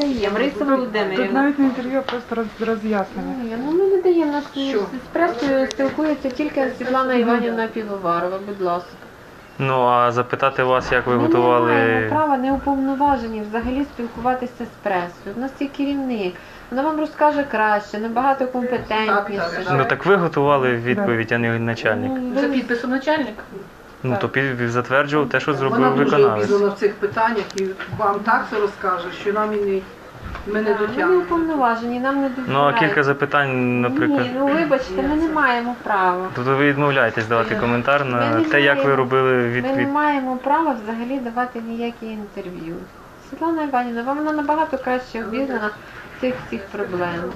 даємо. Раїса Тут Володимирівна. навіть не інтерв'ю, а просто роз- роз'яснення. Ні, ну ми не даємо нас Що? з пресою спілкується тільки Світлана Іванівна Півоварова, будь ласка. Ну а запитати вас, як ви Ми не маємо права не уповноважені взагалі спілкуватися з пресою. У нас є керівник. Вона вам розкаже краще, набагато компетентніше. Так, так, Ну так ви готували відповідь, а не начальник. Ну, За ви- підписом начальника. Ну то під затверджував те, що Вона зробив дуже виконавець. обізнана в цих питаннях і вам так все розкаже, що нам і не, ми не Ми не дотягнемо. уповноважені, нам не довіряють. Ну а кілька запитань, наприклад. Ні, ну вибачте, ми не маємо права. Тобто ви відмовляєтесь давати коментар Ми на не те, як ви робили Ми не відповідь. маємо права взагалі давати ніякі інтерв'ю. Світлана Іванівна, вам вона набагато краще обізнана цих всіх проблем.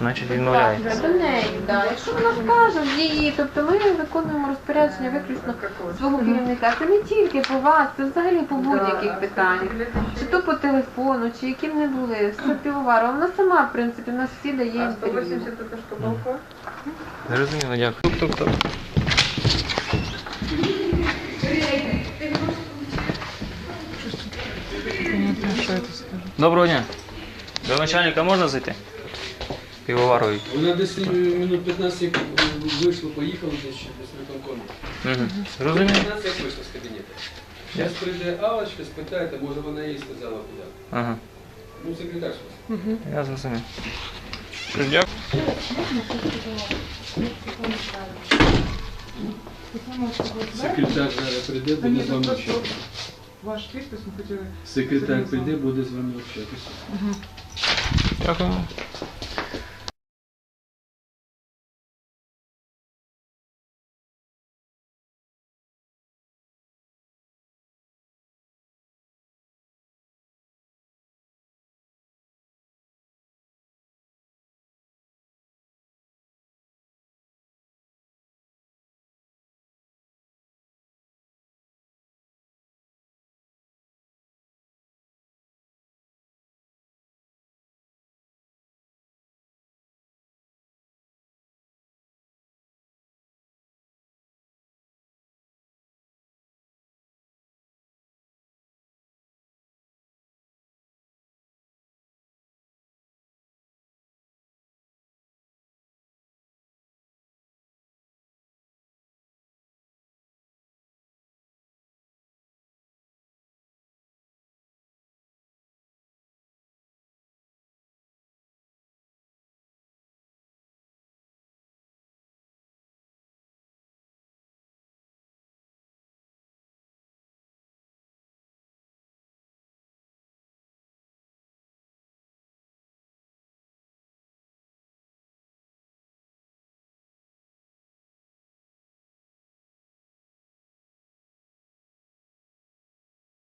Значить, Так, відмовляєтесь. до неї, да. Якщо вона скаже в її, тобто ми виконуємо розпорядження виключно свого керівника. Це не тільки по вас, це взагалі по будь-яких питаннях. Чи то по телефону, чи яким не були. Все півоварова. Вона сама, в принципі, нас всі дає інтерв'ю. Зрозуміло, дякую. Тут скажу. Доброго дня. До начальника можна зайти? Півоварові. Вона десь е, минут 15 як вийшло, поїхала десь ще десь на. Угу. Зрозуміло. 15 як вийшла з кабінету. Зараз прийде Алочка, спитаєте, може вона їй сказала куди. Ага. Ну, секретар. Я зрозумів. Дякую. Секретар зараз прийде, буде з вами общатися. Ваш підпис ми хотіли. Секретар прийде, буде з вами общатися. Дякую.